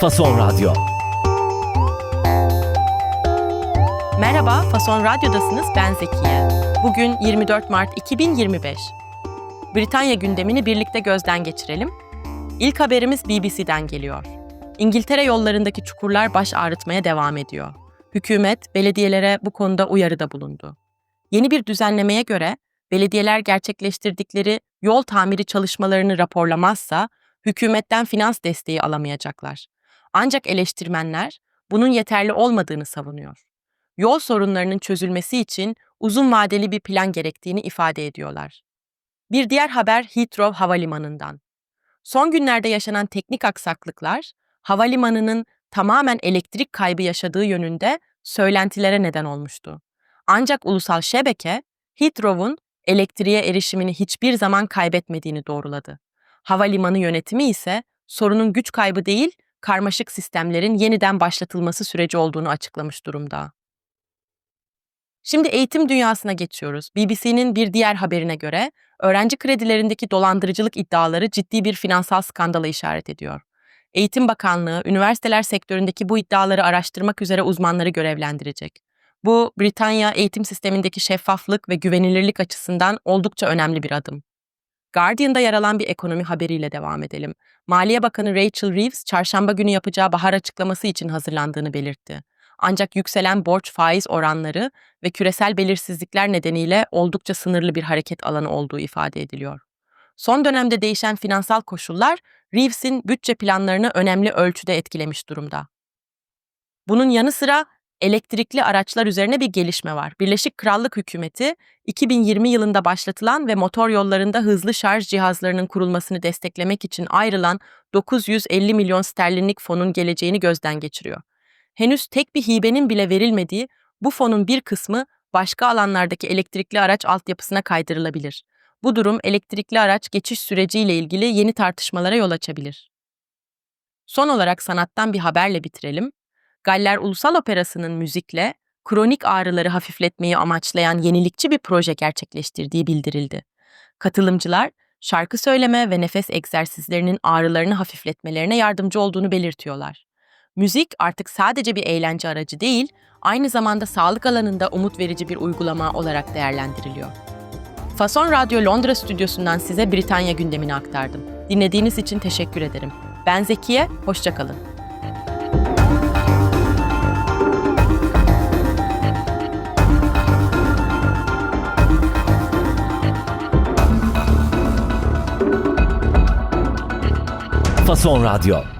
Fason Radyo. Merhaba, Fason Radyo'dasınız. Ben Zekiye. Bugün 24 Mart 2025. Britanya gündemini birlikte gözden geçirelim. İlk haberimiz BBC'den geliyor. İngiltere yollarındaki çukurlar baş ağrıtmaya devam ediyor. Hükümet belediyelere bu konuda uyarıda bulundu. Yeni bir düzenlemeye göre belediyeler gerçekleştirdikleri yol tamiri çalışmalarını raporlamazsa hükümetten finans desteği alamayacaklar. Ancak eleştirmenler bunun yeterli olmadığını savunuyor. Yol sorunlarının çözülmesi için uzun vadeli bir plan gerektiğini ifade ediyorlar. Bir diğer haber Heathrow Havalimanı'ndan. Son günlerde yaşanan teknik aksaklıklar, havalimanının tamamen elektrik kaybı yaşadığı yönünde söylentilere neden olmuştu. Ancak ulusal şebeke, Heathrow'un elektriğe erişimini hiçbir zaman kaybetmediğini doğruladı. Havalimanı yönetimi ise sorunun güç kaybı değil, karmaşık sistemlerin yeniden başlatılması süreci olduğunu açıklamış durumda. Şimdi eğitim dünyasına geçiyoruz. BBC'nin bir diğer haberine göre öğrenci kredilerindeki dolandırıcılık iddiaları ciddi bir finansal skandala işaret ediyor. Eğitim Bakanlığı, üniversiteler sektöründeki bu iddiaları araştırmak üzere uzmanları görevlendirecek. Bu, Britanya eğitim sistemindeki şeffaflık ve güvenilirlik açısından oldukça önemli bir adım. Guardian'da yer alan bir ekonomi haberiyle devam edelim. Maliye Bakanı Rachel Reeves, çarşamba günü yapacağı bahar açıklaması için hazırlandığını belirtti. Ancak yükselen borç faiz oranları ve küresel belirsizlikler nedeniyle oldukça sınırlı bir hareket alanı olduğu ifade ediliyor. Son dönemde değişen finansal koşullar Reeves'in bütçe planlarını önemli ölçüde etkilemiş durumda. Bunun yanı sıra elektrikli araçlar üzerine bir gelişme var. Birleşik Krallık hükümeti 2020 yılında başlatılan ve motor yollarında hızlı şarj cihazlarının kurulmasını desteklemek için ayrılan 950 milyon sterlinlik fonun geleceğini gözden geçiriyor. Henüz tek bir hibenin bile verilmediği bu fonun bir kısmı başka alanlardaki elektrikli araç altyapısına kaydırılabilir. Bu durum elektrikli araç geçiş süreciyle ilgili yeni tartışmalara yol açabilir. Son olarak sanattan bir haberle bitirelim. Galler Ulusal Operası'nın müzikle kronik ağrıları hafifletmeyi amaçlayan yenilikçi bir proje gerçekleştirdiği bildirildi. Katılımcılar şarkı söyleme ve nefes egzersizlerinin ağrılarını hafifletmelerine yardımcı olduğunu belirtiyorlar. Müzik artık sadece bir eğlence aracı değil, aynı zamanda sağlık alanında umut verici bir uygulama olarak değerlendiriliyor. Fason Radyo Londra stüdyosundan size Britanya gündemini aktardım. Dinlediğiniz için teşekkür ederim. Ben Zekiye, hoşçakalın. Fason Radyo.